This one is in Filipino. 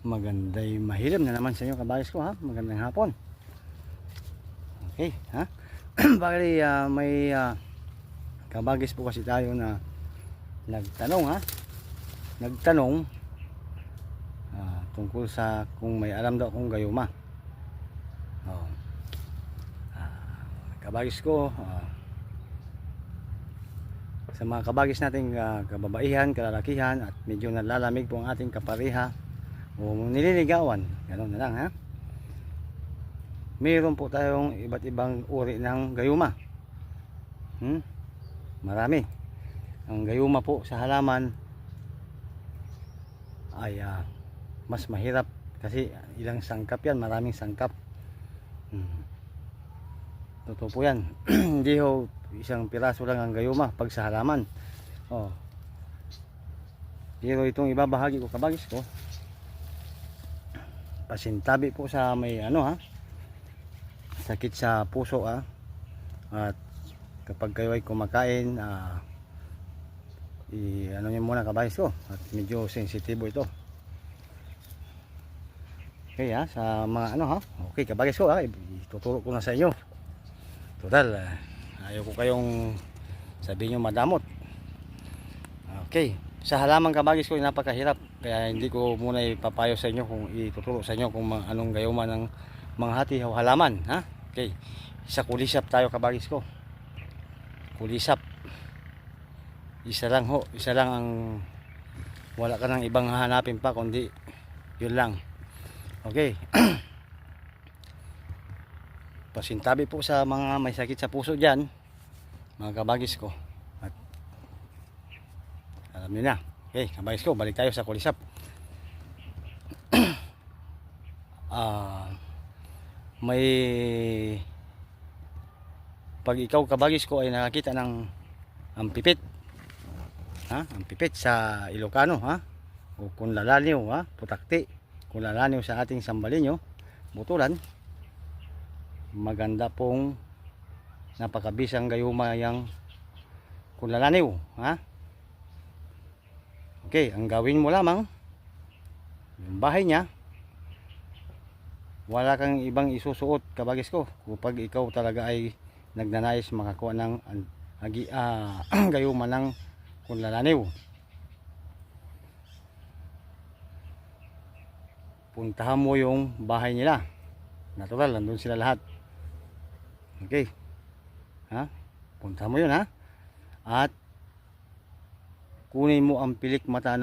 Maganday mahilim na naman sa inyo kabayos ko ha. Magandang hapon. Okay, ha? Bali ah, may ah, kabagis po kasi tayo na nagtanong ha. Nagtanong ah, tungkol sa kung may alam daw akong gayuma. Oh. Ah, kabagis ko ah, sa mga kabagis nating ah, kababaihan, kalalakihan at medyo nalalamig po ang ating kapareha o nililigawan gano'n na lang ha? Mayroon po tayong iba't ibang uri ng gayuma. Hmm? marami. Ang gayuma po sa halaman ay ah, mas mahirap kasi ilang sangkap yan maraming sangkap. Hmm. totoo po yan. Hindi ho isang piraso lang ang gayuma pag sa halaman. Oh. pero itong ibabahagi ko kabagis ko pasintabi po sa may ano ha? Sakit sa puso ha? At kapag kayo ay kumakain ah, i ano niyo muna kabayos ko. At medyo sensitibo ito. Okay ha? Sa mga ano ha? Okay kabayos ko ha? Ituturo ko na sa inyo. Total ah, ayaw ko kayong sabihin nyo madamot. Okay sa halaman kabagis ko napakahirap. Kaya hindi ko muna ipapayo sa inyo kung ituturo sa inyo kung anong gayuma ng mga hati o halaman ha? Okay. Sa kulisap tayo kabagis ko. Kulisap. Isa lang ho. Isa lang ang wala ka ng ibang hahanapin pa kundi yun lang. Okay. Pasintabi po sa mga may sakit sa puso dyan mga kabagis ko alam niyo na. Okay kabagis ko balik tayo sa kulisap ah may pag ikaw kabagis ko ay nakakita ng ang pipit ha? Ang pipit sa Ilocano ha? O kung lalaniw ha? Putakti. Kung lalaniw sa ating sambalinyo butulan maganda pong napakabisang gayuma yang kung lalaniw ha okay ang gawin mo lamang yung bahay niya wala kang ibang isusuot kabagis ko kapag ikaw talaga ay nagnanais makakuha ng agi, ah, gayuma ng kunlalaniw. Puntahan mo yung bahay nila. Natural nandun sila lahat. Okay. Ha? Puntahan mo yun ha? At kunin mo ang pilik mata